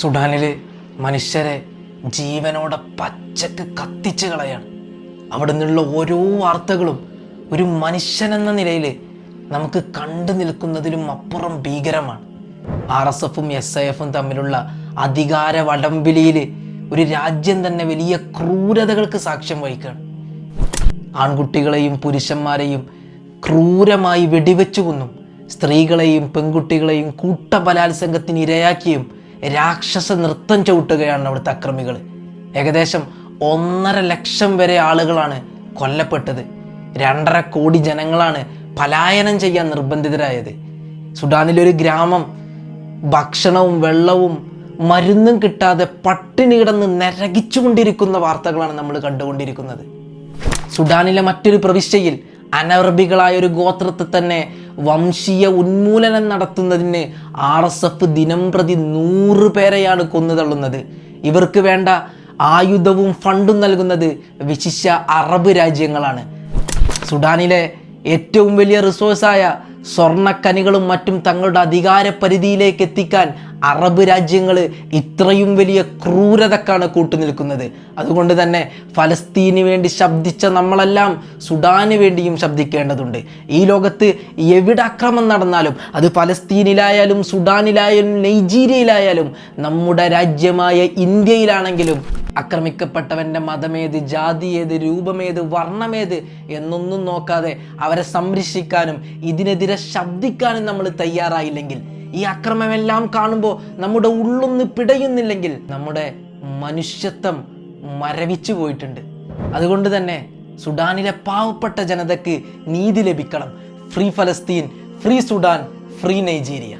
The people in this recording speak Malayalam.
സുഡാനിൽ മനുഷ്യരെ ജീവനോടെ പച്ചക്ക് കത്തിച്ച് കളയാണ്. അവിടെ നിന്നുള്ള ഓരോ വാർത്തകളും ഒരു മനുഷ്യനെന്ന നിലയിൽ നമുക്ക് കണ്ടു നിൽക്കുന്നതിലും അപ്പുറം ഭീകരമാണ്. ആർ എസ് എഫും എസ് ഐ എഫും തമ്മിലുള്ള അധികാര വടംവലിയിൽ ഒരു രാജ്യം തന്നെ വലിയ ക്രൂരതകൾക്ക് സാക്ഷ്യം വഹിക്കുകയാണ്. ആൺകുട്ടികളെയും പുരുഷന്മാരെയും ക്രൂരമായി വെടിവെച്ചു കൊന്നും സ്ത്രീകളെയും പെൺകുട്ടികളെയും കൂട്ടബലാത്സംഗത്തിന് ഇരയാക്കിയും രാക്ഷസ നൃത്തം ചവിട്ടുകയാണ് അവിടുത്തെ അക്രമികൾ ഏകദേശം ഒന്നര ലക്ഷം വരെ ആളുകളാണ് കൊല്ലപ്പെട്ടത്. രണ്ടര കോടി ജനങ്ങളാണ് പലായനം ചെയ്യാൻ നിർബന്ധിതരായത്. സുഡാനിലൊരു ഗ്രാമം ഭക്ഷണവും വെള്ളവും മരുന്നും കിട്ടാതെ പട്ടിണി കിടന്ന് നരകിച്ചുകൊണ്ടിരിക്കുന്ന വാർത്തകളാണ് നമ്മൾ കണ്ടുകൊണ്ടിരിക്കുന്നത്. സുഡാനിലെ മറ്റൊരു പ്രവിശ്യയിൽ അനർബികളായ ഒരു ഗോത്രത്തെ തന്നെ വംശീയ ഉന്മൂലനം നടത്തുന്നതിന് ആർ എസ് എഫ് ദിനം പ്രതി നൂറ് പേരെയാണ് കൊന്നുതള്ളുന്നത് ഇവർക്ക് വേണ്ട ആയുധവും ഫണ്ടും നൽകുന്നത് വിശിഷ്യ അറബ് രാജ്യങ്ങളാണ്. സുഡാനിലെ ഏറ്റവും വലിയ റിസോഴ്സായ സ്വർണക്കനികളും മറ്റും തങ്ങളുടെ അധികാര പരിധിയിലേക്ക് എത്തിക്കാൻ അറബ് രാജ്യങ്ങൾ ഇത്രയും വലിയ ക്രൂരതക്കാണ് കൂട്ടുനിൽക്കുന്നത്. അതുകൊണ്ട് തന്നെ ഫലസ്തീന് വേണ്ടി ശബ്ദിച്ച നമ്മളെല്ലാം സുഡാന് വേണ്ടിയും ശബ്ദിക്കേണ്ടതുണ്ട്. ഈ ലോകത്ത് എവിടെ അക്രമം നടന്നാലും അത് ഫലസ്തീനിലായാലും സുഡാനിലായാലും നൈജീരിയയിലായാലും നമ്മുടെ രാജ്യമായ ഇന്ത്യയിലാണെങ്കിലും ആക്രമിക്കപ്പെട്ടവന്റെ മതമേത് ജാതി ഏത് രൂപമേത് വർണമേത് എന്നൊന്നും നോക്കാതെ അവരെ സംരക്ഷിക്കാനും ഇതിനെതിരെ ശബ്ദിക്കാനും നമ്മൾ തയ്യാറായില്ലെങ്കിൽ ഈ അക്രമമെല്ലാം കാണുമ്പോൾ നമ്മുടെ ഉള്ളൊന്ന് പിടയുന്നില്ലെങ്കിൽ നമ്മുടെ മനുഷ്യത്വം മരവിച്ചു പോയിട്ടുണ്ട്. അതുകൊണ്ട് തന്നെ സുഡാനിലെ പാവപ്പെട്ട ജനതയ്ക്ക് നീതി ലഭിക്കണം. ഫ്രീ ഫലസ്തീൻ ഫ്രീ സുഡാൻ ഫ്രീ നൈജീരിയ.